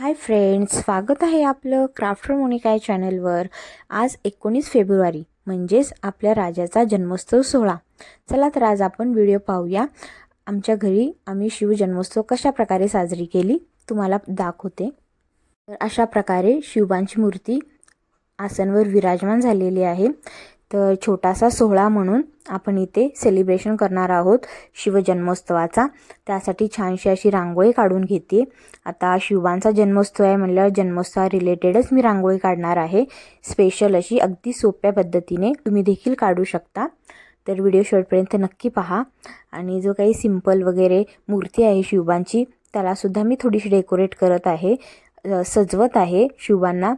Hi friends स्वागत आहे आपलं क्राफ्टर मोनिका या चॅनलवर. आज एकोणीस फेब्रुवारी म्हणजेच आपल्या राजाचा जन्मोत्सव सोहळा. चला तर आज आपण व्हिडिओ पाहूया. आमच्या घरी आम्ही शिवजन्मोत्सव कशा प्रकारे साजरी केली तुम्हाला दाखवते. तर अशा प्रकारे शिवबांची मूर्ती आसनवर विराजमान झालेली आहे. तर छोटासा सोहळा म्हणून आपण इथे सेलिब्रेशन करणार आहोत शिवजन्मोत्सवाचा. त्यासाठी छानशी अशी रांगोळी काढून घेते. आता शिवांचा जन्मोत्सव आहे म्हणल्यावर जन्मोत्सवा रिलेटेडच मी रांगोळी काढणार आहे. स्पेशल अशी अगदी सोप्या पद्धतीने तुम्ही देखील काढू शकता. तर व्हिडिओ शेवटपर्यंत नक्की पहा. आणि जो काही सिंपल वगैरे मूर्ती आहे शिवबांची त्यालासुद्धा मी थोडीशी डेकोरेट करत आहे. सजवत आहे शिवबांना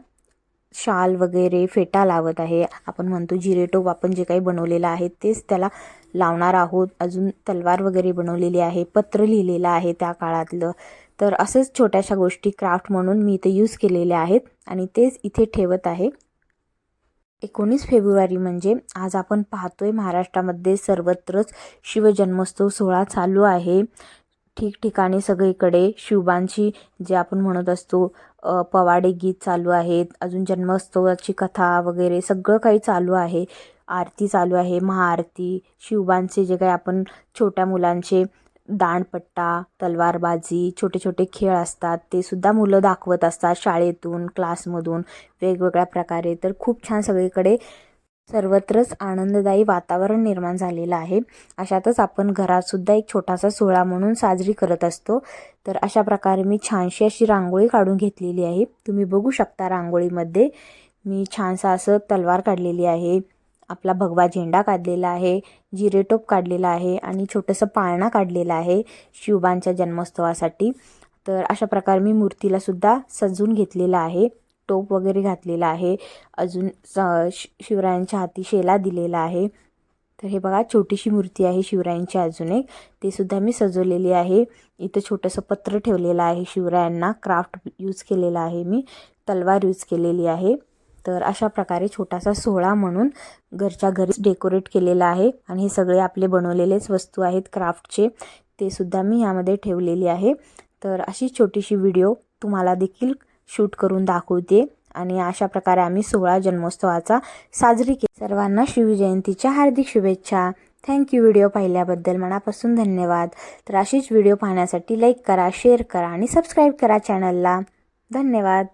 शाल वगैरे फेटा लावत आहे. आपण म्हणतो जिरेटोप आपण जे काही बनवलेलं आहे तेच त्याला लावणार आहोत. अजून तलवार वगैरे बनवलेली आहे पत्र लिहिलेलं आहे त्या काळातलं. तर असंच छोट्याशा गोष्टी क्राफ्ट म्हणून मी इथे यूज केलेल्या आहेत आणि तेच इथे ठेवत आहे. एकोणीस फेब्रुवारी म्हणजे आज आपण पाहतोय महाराष्ट्रामध्ये सर्वत्रच शिवजन्मोत्सव सोहळा चालू आहे. ठिकठिकाणी सगळीकडे शिवबांची जे आपण म्हणत असतो पवाडे गीत चालू आहेत अजून जन्मोत्सवाची कथा वगैरे सगळं काही चालू आहे. आरती चालू आहे महाआरती शिवबांचे जे काही आपण छोट्या मुलांचे दांडपट्टा तलवारबाजी छोटे छोटे खेळ असतात ते सुद्धा मुलं दाखवत असतात शाळेतून क्लासमधून वेगवेगळ्या प्रकारे. तर खूप छान सगळीकडे सर्वत्रच आनंददायी वातावरण निर्माण झालेलं आहे. अशातच आपण घरातसुद्धा एक छोटासा सोहळा म्हणून साजरी करत असतो. तर अशा प्रकारे मी छानशी अशी रांगोळी काढून घेतलेली आहे. तुम्ही बघू शकता रांगोळीमध्ये मी छानसा असं तलवार काढलेली आहे. आपला भगवा झेंडा काढलेला आहे. जिरेटोप काढलेला आहे आणि छोटंसं पाळणा काढलेला आहे शिवबांच्या जन्मोत्सवासाठी. तर अशा प्रकारे मी मूर्तीलासुद्धा सजवून घेतलेला आहे. टोप वगैरे घातलेला आहे. अजून स- शि- शिवरायांच्या हाती शेला दिलेला आहे. तर हे बघा छोटीशी मूर्ती आहे शिवरायांची अजून एक. ते सुद्धा मी सजवलेली आहे. इथं छोटंसं पत्र ठेवलेलं आहे शिवरायांना. क्राफ्ट यूज केलेला आहे मी. तलवार यूज केलेली आहे. तर अशा प्रकारे छोटासा सोहळा म्हणून घरच्या घरीच डेकोरेट केलेला आहे. आणि हे सगळे आपले बनवलेलेच वस्तू आहेत क्राफ्टचे ते सुद्धा मी ह्यामध्ये ठेवलेली आहे. तर अशी छोटीशी व्हिडिओ तुम्हाला देखील शूट करून दाखवते. आणि अशा प्रकारे आम्ही सोळा जन्मोत्सवाचा साजरी केली. सर्वांना शिवजयंतीच्या हार्दिक शुभेच्छा. थँक्यू व्हिडिओ पाहिल्याबद्दल मनापासून धन्यवाद. तर अशीच व्हिडिओ पाहण्यासाठी लाईक करा शेअर करा आणि सबस्क्राईब करा चॅनलला धन्यवाद.